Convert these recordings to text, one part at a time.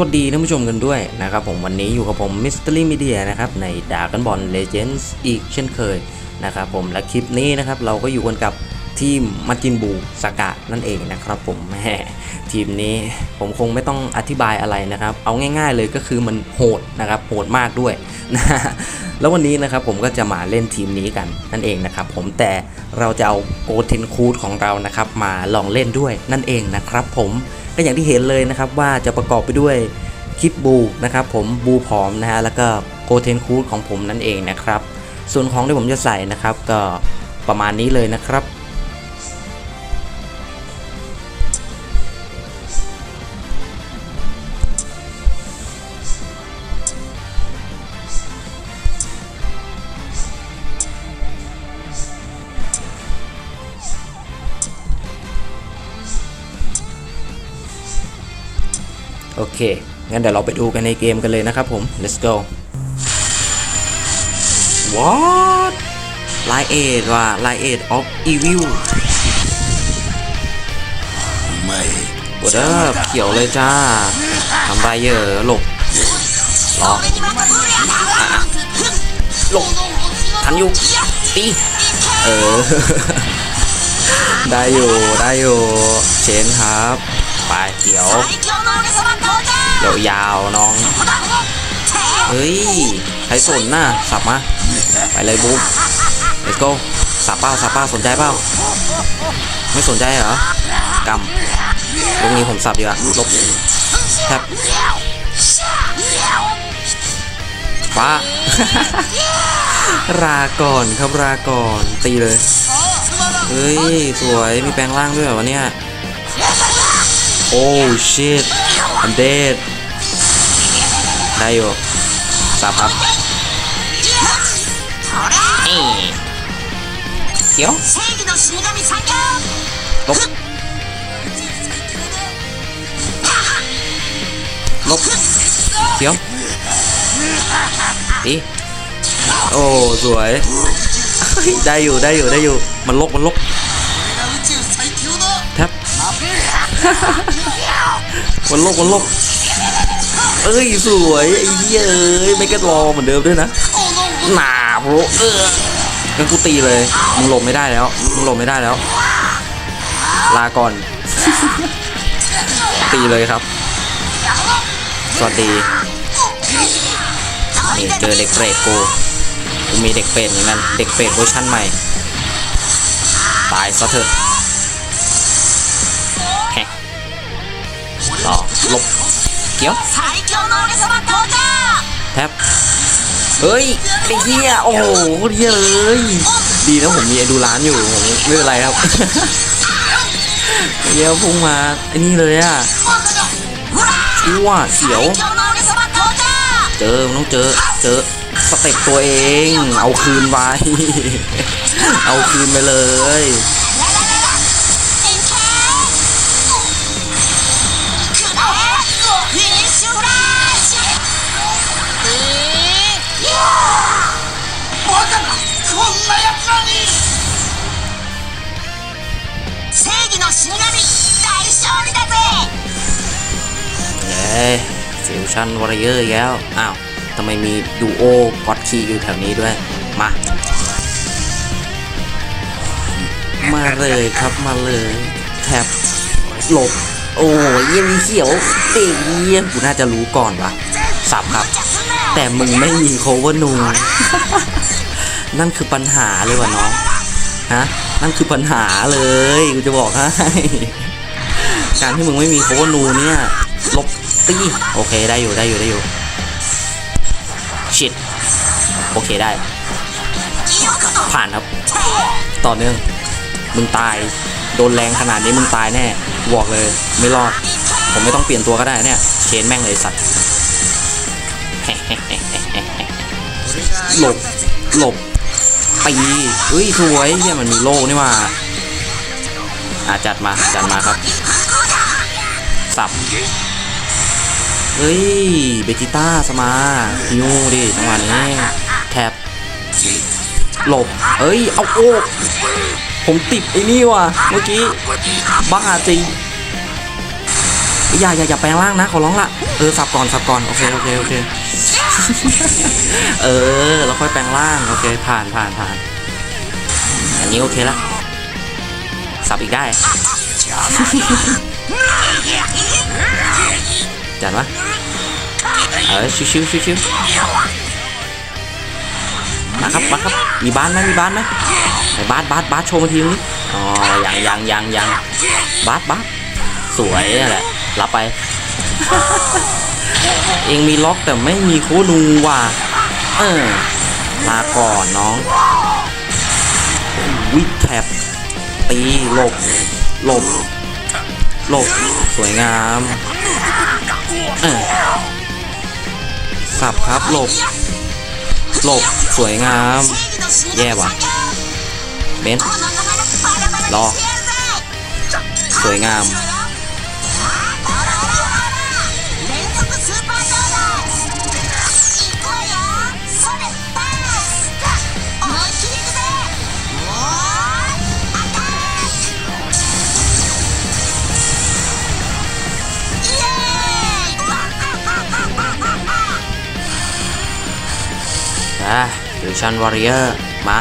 วัสดีท่านผู้ชมกันด้วยนะครับผมวันนี้อยู่กับผมมิส t ต r y Media นะครับในดากันบอลเลเจนส์อีกเช่นเคยนะครับผมและคลิปนี้นะครับเราก็อยู่กันกับทีมมาจินบูสกะนั่นเองนะครับผมแหมทีมนี้ผมคงไม่ต้องอธิบายอะไรนะครับ เอาง่าย ๆ เลยก็คือมันโหดนะครับโหดมากด้วยนะแล้ววันนี้นะครับผมก็จะมาเล่นทีมนี้กันนั่นเองนะครับผมแต่เราจะเอาโกเทนคูดของเรานะครับมาลองเล่นด้วยนั่นเองนะครับผม ก็อย่างที่เห็นเลยนะครับว่าจะประกอบไปด้วยคลิปบูนะครับผมบูผอมนะฮะแล้วก็โกเทนคูดของผมนั่นเองนะครับ ส่วนของที่ผมจะใส่นะครับก็ประมาณนี้เลยนะครับ เค งั้นเดี๋ยวเราไปดูกันในเกมกันเลยนะครับผม let's go what ไลเอ็ดว่ะไลเอ็ด of evil ไม่กดเด้อเขียวเลยจ้าทำไรเยอะหลบรออะหลบทันอยู่ตีเออ ได้อยู่ ได้อยู่ เชนครับ ไปเขียวยาวๆน้อง เฮ้ยใครสนน่ะสับมา ไปเลยบุ๊ก let's go สับเป้าสับเป้าสนใจเป้า ไม่สนใจเหรอกำลูกนี้ผมสับดีกว่าลบแทบฟ้า ราก่อนครับราก่อนตีเลย เฮ้ย สวยมีแปลงร่างด้วยเหรอวะเนี่ย โอ้ shit I'm dead ได้อยู่สับครับเอ้ยเขียวลบลบเขียวดีโอ้สวยเฮ้ยได้อยู่ได้อยู่ได้อยู่มันลกมันลก มันลกมันลกเอ้ยสวยไอ้เหี้ยเอ้ยไม่กระรอเหมือนเดิมด้วยนะหนาโบรเอองั้นกูตีเลยมึงหลบไม่ได้แล้วมึงหลบไม่ได้แล้ว ลาก่อน ตีเลยครับ สวัสดีนี่เจอเด็กเปรตกูกูมีเด็กเปรตเหมือนกันเด็กเปรตเวอร์ชันใหม่ ตายซะเถอะ ต่อหลบเกี่ยวแทบเฮ้ยไอ้เหี้ยโอ้โหเหี้ยเลยดีนะผมมีไอดูร้านอยู่ผมไม่เป็นไรครับเหี้ยพุ่งมาไอ้นี่เลยอะชั่วเสียว เจอมันต้องเจอเจอสเต็ปตัวเอง เอาคืนไปเอาคืนไปเลย の死神大勝利だぜ เย้ฟิวชั่นวอร์เยอร์แล้ว อ้าว ทำไมมีดูโอก็อดคีอยู่แถวนี้ด้วย มา มาเลยครับมาเลยแท็บหลบ โอ้ยเยี่ยมเขียวเตีเยี่ยมกูน่าจะรู้ก่อนวะสับครับ แต่มึงไม่มีโคเวอร์นู นั่นคือปัญหาเลยวะน้อง ฮะ นั่นคือปัญหาเลยกูจะบอกให้การที่มึงไม่มีโคเวอร์นูเนี่ยลบตีโอเคได้อยู่ได้อยู่ได้อยู่ชิดโอเคได้ ผ่านครับ ต่อเนื่องมึงตาย โดนแรงขนาดนี้มึงตายแน่บอกเลยไม่รอด ผมไม่ต้องเปลี่ยนตัวก็ได้เนี่ยเชนแม่งเลยสัตว์หลบหลบ ตีเฮ้ยสวยเฮียมันมีโล่นี่ว่าอาจัดมาจัดมาครับ สับเฮ้ยเบจิต้าสมาฮิวดิจังหวะนี้แท็บหลบเอ้ยเอาโอ้ผมติดไอ้นี่ว่ะเมื่อกี้บ้าจริงอย่าอย่าอย่าแปลงร่างนะขอร้องละ เออสับก่อนสับก่อนโอเคโอเคโอเคเออแล้วค่อยแปลงร่างโอเคผ่านผ่านผ่านอันนี้โอเคละสับอีกได้จัดวะเออชิวชิวชิวชิวมาครับมาครับมีบ้านไหมมีบ้านไหมไหนบ้านบ้านบ้านโชว์มาทีนึงอ๋อยังยังยังยังบ้านบ้านสวยนั่นแหละรับไป เองมีล็อกแต่ไม่มีโคดูว่ะเออมาก่อนน้อง วิทแท็บตีหลบ หลบ หลบ สวยงามเออสับครับหลบ หลบ สวยงาม แย่ว่ะเบนรอ สวยงาม อะฟิวชั่นวอริเออร์มา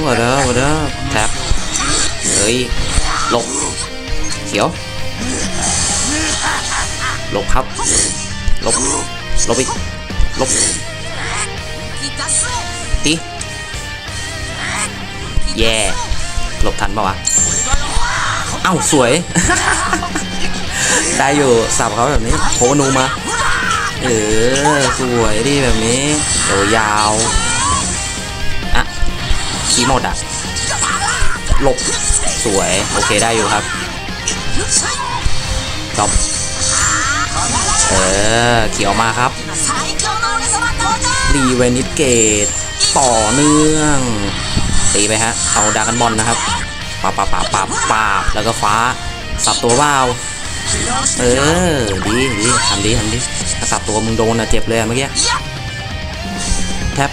วัวเด้อวัวเด้อแท็บเฮ้ยหลบเขียวหลบครับหลบหลบอีกหลบตีแย่หลบทันปะวะเอ้าสวย ได้อยู่สับเขาแบบนี้โผนูมา เออ สวยดีแบบนี้ยาวยาวอะขี้หมดอะหลบสวย โอเคได้อยู่ครับจบเออ เขียวมาครับรีเวนิสเกต ต่อเนื่อง ตีไปฮะ เอาดากันบอลนะครับปับปับปับปับปับแล้วก็ฟ้า สับตัวเบาว เออ ดีดีทำดีทำดีกระสับตัวมึงโดนอะเจ็บเลยเมื่อกี้ แท็บ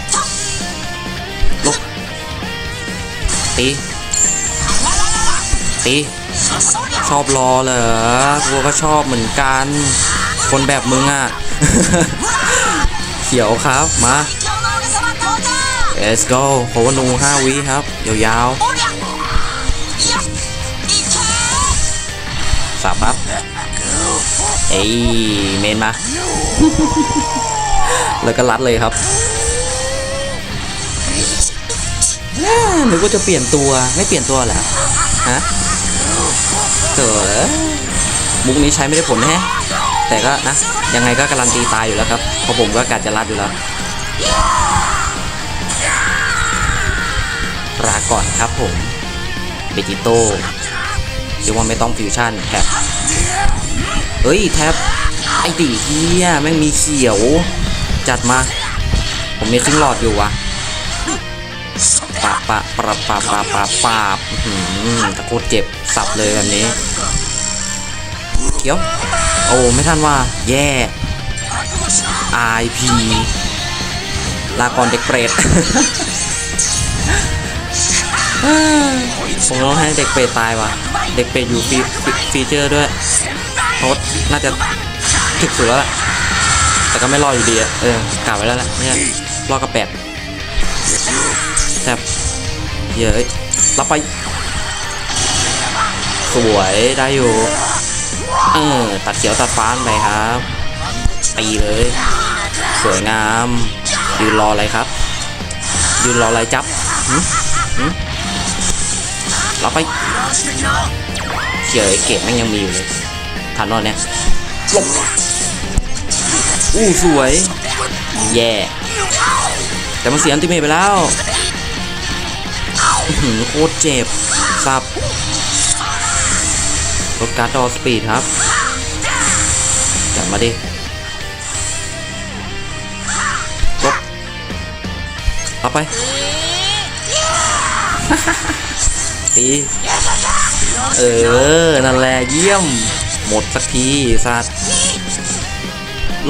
ลุกตีตีชอบรอเหรอกูก็ชอบเหมือนกัน คนแบบมึงอะ เขียวครับ มา let's go โคโนูห้าวิครับ ยาวๆสับครับ เอ้ยเมนมา แล้วก็รัดเลยครับแม่นึกว่าจะเปลี่ยนตัวไม่เปลี่ยนตัวเหรอฮะเถอะมุกนี้ใช้ไม่ได้ผลแฮะแต่ก็นะยังไงก็การันตีตายอยู่แล้วครับเพราะผมก็กัดจะรัดอยู่แล้วลาก่อนครับผมเบจิโต้เรียกว่าไม่ต้องฟิวชั่นแท็บ เฮ้ยแท็บไอตีเฮียแม่งมีเขียว จัดมา ผมมีครึ่งหลอดอยู่วะปะปะปะปะปะปะปะอื้อหือตะโกนเจ็บสับเลยแบบนี้เขียว โอ้ไม่ทันว่า แย่ IP ลากรเด็กเปรตผมต้องให้เด็กเปรตตายว่ะ เด็กเปรตอยู่ฟีฟีเจอร์ด้วย โทษน่าจะถึกสุดแล้วล่ะ แต่ก็ไม่รอดอยู่ดีอะเออกล่าวไว้แล้วแหละเนี่รอดกับแปดแทบเย้ยรับไป สวยได้อยู่ เออ ตัดเขียวตัดฟ้าไปครับตีเลย สวยงามยืนรออะไรครับยืนรออะไรจับหึหึเราไปเขียวไอ้เกตแม่งยังมีอยู่เลย ทันรอดเนี่ยหลบอู้สวย แย่ แต่มันเสียอันติเมทไปแล้วอื้อหือโคตรเจ็บสับรถการ์ดดอสปีดครับ จัดมาดิลบเอาไป ตี เออ นั่นแหละเยี่ยม หมดสักทีสัตว์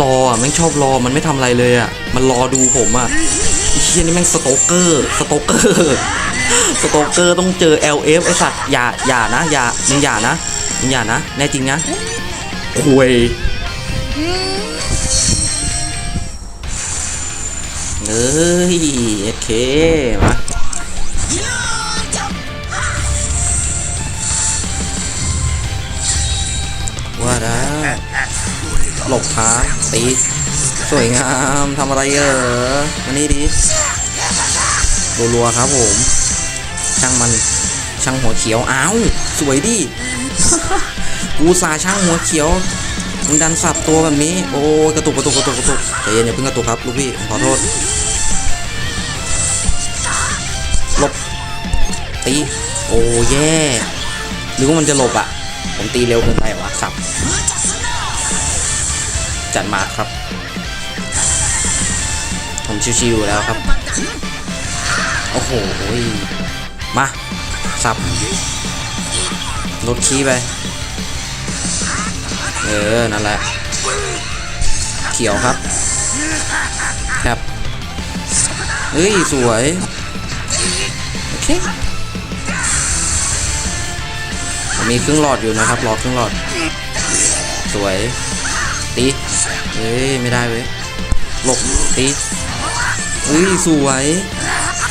รออะแม่งชอบรอมันไม่ทำอะไรเลยอะ มันรอดูผมอะไอ้เชี่ยนี่แม่งสโตเกอร์สโตเกอร์สโตเกอร์ต้องเจอ LF ไอสัตว์อย่าอย่านะอย่ามึงอย่านะมึงอย่านะแน่จริงนะคุยเอ้ยโอเคมาว่า หลบขาตีสวยงามทำอะไรเหรอมานี่ดิรัวๆครับผม ช่างมันช่างหัวเขียวอ้าวสวยดิกูสาช่างหัวเขียวมึงดันสับตัวแบบนี้ โอ้ยกระตุกกระตุกกระตุกกระตุกใจเย็นอย่าเพิ่งกระตุกครับลูกพี่ผมขอโทษหลบตีโอ้แย่หรือว่ามันจะหลบอะ ผมตีเร็วเกินไปวะสับ จัดมาครับ ผมชิวๆแล้วครับ โอ้โหมาสับลดคีย์ไป เออ นั่นแหละ เขียวครับ ครับเฮ้ย สวย โอเคมมีครึ่งหลอดอยู่นะครับ รอครึ่งหลอด สวย ตีเฮ้ยไม่ได้เว้ยหลบตีเฮ้ยสวย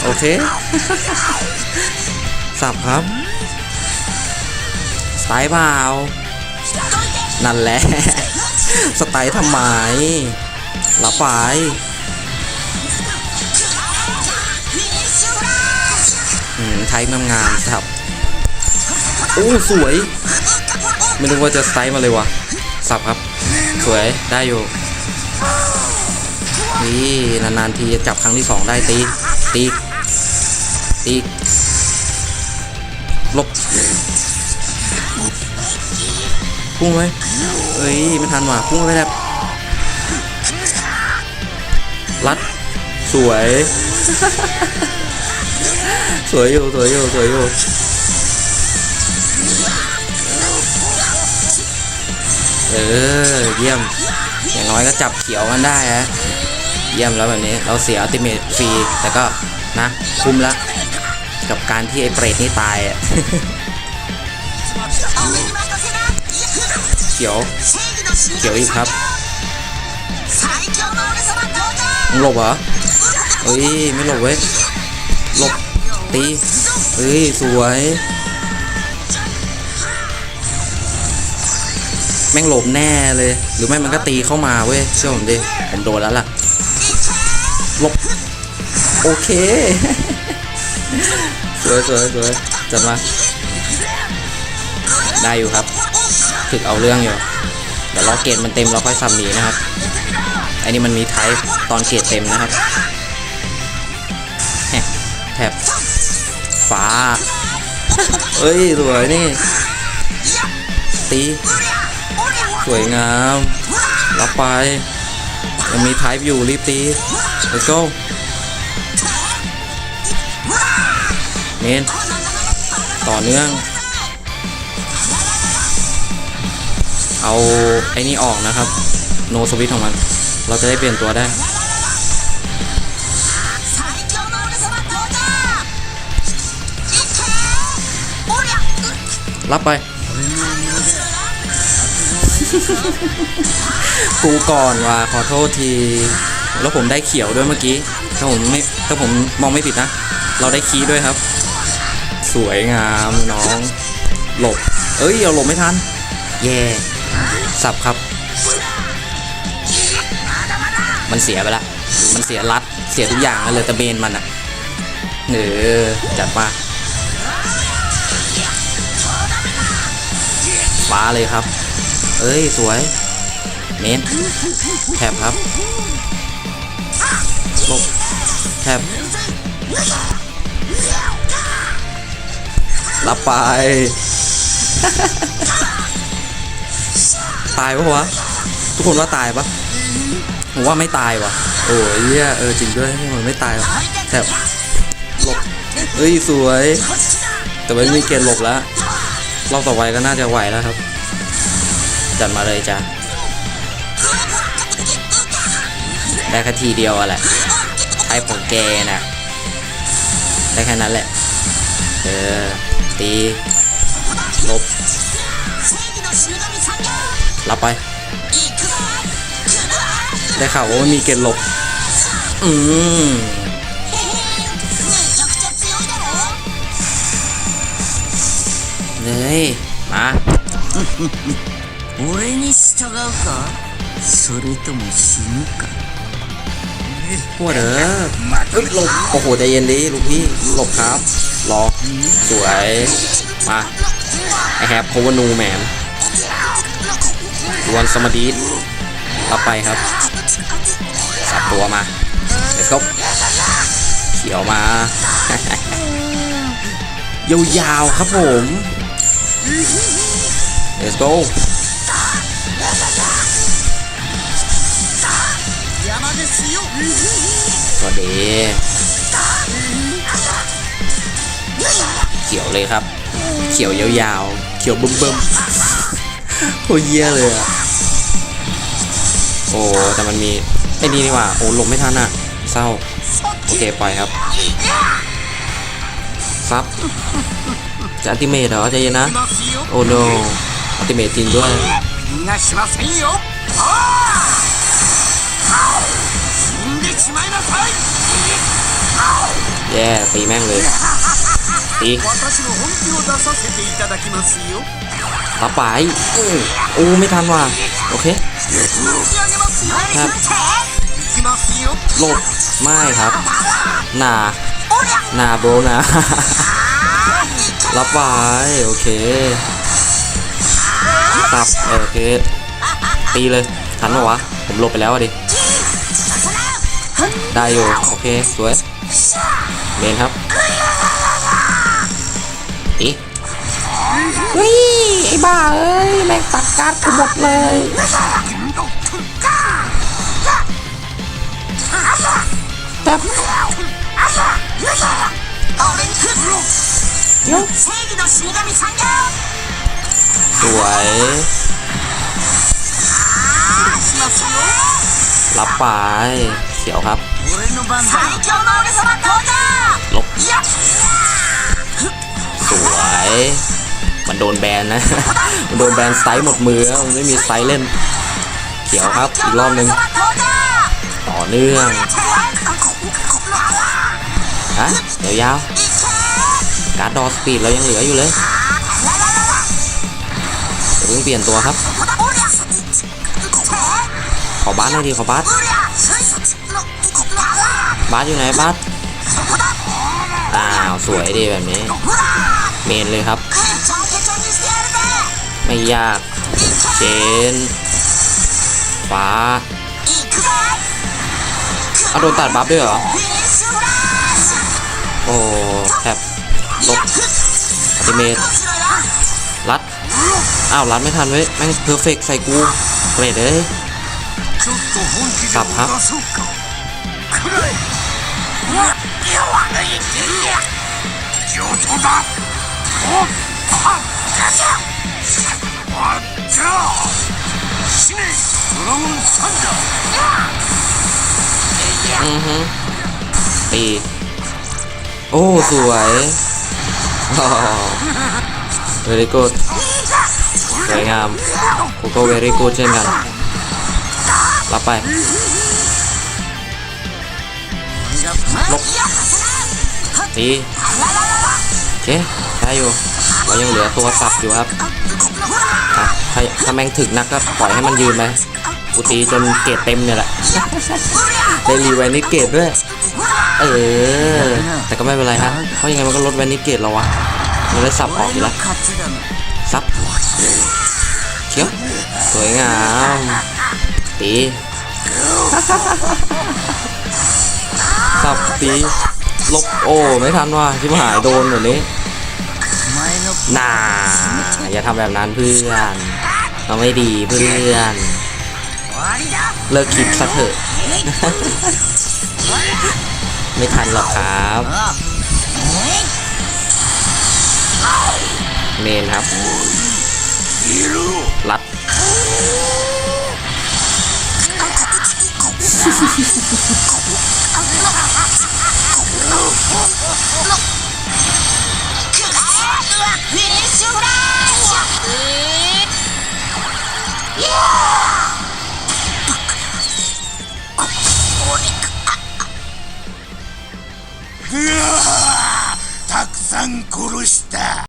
โอเค สับครับ สไตล์เปล่า นั่นแหละ สไตล์ทำไมรับไปอืมไทยงามๆครับ โอ้ สวย ไม่นึกว่าจะสไตล์มาเลยวะ สับครับ สวยได้อยู่นี่นานๆทีจะจับครั้งที่สองได้ตีตีตีลบพุ่งไว้เอ้ยไม่ทันว่ะพุ่งไปแบบรัดสวย สวยอยู่สวยอยู่สวยอยู่ เออ เยี่ยม อย่างน้อยก็จับเขียวกันได้ฮะ เยี่ยมแล้วแบบนี้ เราเสียอัลติเมทฟรี แต่ก็นะ คุ้มละ กับการที่ไอ้เปรตนี่ตายอะ เขียว เขียวอีกครับมึงหลบเหรอเอ้ย ไม่หลบเว้ย หลบ ตีเอ้ย สวย ม่งหลบแน่เลย หรือไม่มันก็ตีเข้ามาเว้ยเชื่อผมดิผมโดนแล้วล่ะหลบโอเคสวยสวยสวยจัดมาได้อยู่ครับถึกเอาเรื่องอยู่เดี๋ยวรอเกตมันเต็มเราค่อยซัมหนีนะครับไอ้น,นี่มันมีไทป์ตอนเกตเต็มนะครับแฮะแถบฟ้าเอ้ยสวยนี่ตี สวยงาม รับไป ยังมีไทป์อยู่รีบตี let's go เมนต่อเนื่อง เอาไอ้นี่ออกนะครับ โนสวิตของมัน เราจะได้เปลี่ยนตัวได้รับไป กูก่อนว่าขอโทษที แล้วผมได้เขียวด้วยเมื่อกี้ ถ้าผมไม่ถ้าผมมองไม่ผิดนะ เราได้คีด้วยครับ สวยงามน้อง หลบ เอ้ยเราหลบไม่ทัน แย่ สับครับ มันเสียไปละ มันเสียรัด เสียทุกอย่างเลยต่เบนมันอะเออจัดมาฟ้าเลยครับ เอ้ย สวย เมนแถบครับลบแถบรับไป ตายปะวะ ทุกคนว่าตายปะผมว่าไม่ตายวะโอ้ยเฮ้ยเออจริงด้วยมันไม่ตายหรอกแถบหลบเอ้ย สวย แต่ไม่มีเกณฑ์หลบแล้วรอบต่อไปก็น่าจะไหวแล้วครับ จัดมาเลยจ้ะได้แค่ทีเดียวอะแหละไอ้ผมแกนะได้แค่นั้นแหละ เออ ตี ลบ รับไป ได้ข่าวว่ามีเกณฑ์ลบ อืมเลย มา 俺に従うかそれとも死ぬか หัวเด้อเอ้ยหลบ โอ้โหใจเย็นดิลูกพี่ หลบครับ รอ สวย มาไอแฮปโควนูแมนดวนสมาดีดรับไปครับ สับตัวมา let's go เขียวมา ยาวๆครับผม let's go 山ですよ สวัสดีเขียวเลยครับ เขียวยาวๆ เขียวบึ้มๆโคเยี่ยเลยอะโอ้ แต่มันมี ไอ้นี่นี่ว่า โอ้ลงไม่ทันอะ เศร้า โอเค ปล่อยครับ ซับจะอัติเมทเหรอใจเย็นนะ โอ้โน ติเมตจริงด้วยแย่ตีแม่งเลยตีต่อไปอู้ไม่ทันว่ะโอเคครับหลบไม่ครับหนาหนาโบนะรับไว้โอเค ครับโอเคตีเลยทันปะวะผมหลบไปแล้วดิได้อยู่โอเคสวยเมนครับอีเฮ้ไอ้บ้าเอ้ยแม่งตัดการ์ดกูหมดเลยแบบเดี๋ยว วยรับไปเขียวครับลบสวยมันโดนแบนนะ มันโดนแบนไซส์หมดมือมันไม่มีไซส์เล่น เขียวครับอีกรอบหนึ่งต่อเนื่องฮะเดี๋ยวยาวการ์ดอสปีดเรายังเหลืออยู่เลย เพิ่งเปลี่ยนตัวครับขอบาสหน่อยดิขอบาสบาสอยู่ไหนบาสอ้าวสวยดีแบบนี้ เมนเลยครับ ไม่ยากเชนฟ้าเอาโดนตัดบัฟด้วยเหรอ โอ้แทบลบอัติเมต อ้าวรัดไม่ทันเว้ยแม่งเพอร์เฟกใส่กูเกรดเลยสับครับอือฮึตีโอ้ สวย อ๋อ very good สวยงามโกโก้เวรี่กูเช่นกัน รับไปลบตีเคได้อยู่ เรายังเหลือตัวสับอยู่ครับถ้าแม่งถึกนักก็ปล่อยให้มันยืนไปกูตีจนเกตเต็มเนี่ยแหละ ได้รีเวนิเกตด้วย เออ แต่ก็ไม่เป็นไรฮะเพราะยังไงมันก็ลดเวนิเกตเราวะมันได้สับออกอยู่แล้ว เขียวสวยงามตีสับตีลบโอไม่ทันว่าชิบหายโดนแบบนี้น่าอย่าทำแบบนั้นเพื่อน เราไม่ดีเพื่อน เลิกคิดซะเถอะ ไม่ทันหรอกครับเมนครับ たくさん殺した